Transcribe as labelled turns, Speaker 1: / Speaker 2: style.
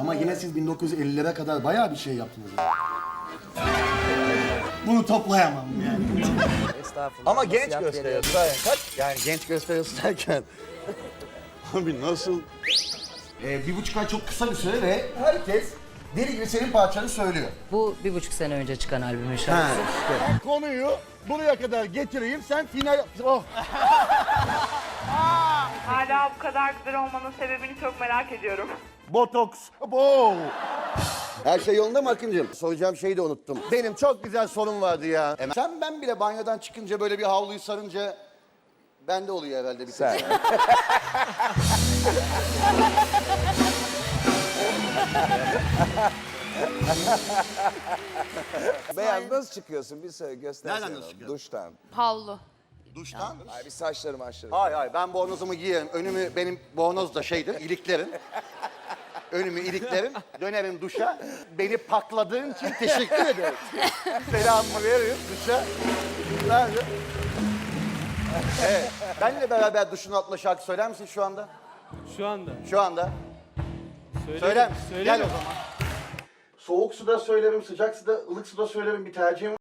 Speaker 1: Ama yine siz 1950'lere kadar bayağı bir şey yaptınız. yani. Bunu toplayamam yani.
Speaker 2: Estağfurullah.
Speaker 3: Ama genç
Speaker 2: Nasihat
Speaker 3: gösteriyorsun.
Speaker 2: veriyorum.
Speaker 3: Kaç? Yani genç gösteriyorsun derken. Abi nasıl?
Speaker 1: Ee, bir buçuk ay çok kısa bir süre ve herkes deli gibi senin parçanı söylüyor.
Speaker 2: Bu bir buçuk sene önce çıkan albümün şarkısı.
Speaker 1: Konuyu buraya kadar getireyim, sen final... Oh.
Speaker 4: Hala bu kadar güzel olmanın sebebini çok merak ediyorum.
Speaker 1: Botoks. Bo.
Speaker 3: Her şey yolunda mı Akıncığım? Soracağım şeyi de unuttum. Benim çok güzel sorum vardı ya. Sen ben bile banyodan çıkınca böyle bir havluyu sarınca bende oluyor herhalde bir Sen.
Speaker 5: Beyaz nasıl çıkıyorsun? Bir söyle göstersene.
Speaker 3: Nereden nasıl çıkıyorum?
Speaker 5: Duştan.
Speaker 6: Havlu.
Speaker 3: Duştan.
Speaker 5: Ay bir saçlarım aşırı.
Speaker 3: Hayır hayır ben bornozumu giyerim. Önümü benim bornoz da şeydir iliklerim. Önümü iliklerim. Dönerim duşa. Beni pakladığın için teşekkür ederim. Selamımı veririm duşa. Nerede? Evet. Benle beraber duşun altında şarkı söyler misin şu anda?
Speaker 7: Şu anda.
Speaker 3: Şu anda.
Speaker 7: Söyle.
Speaker 3: Söyler misin? Gel o zaman. Soğuk suda söylerim, sıcak suda, ılık suda söylerim bir tercihim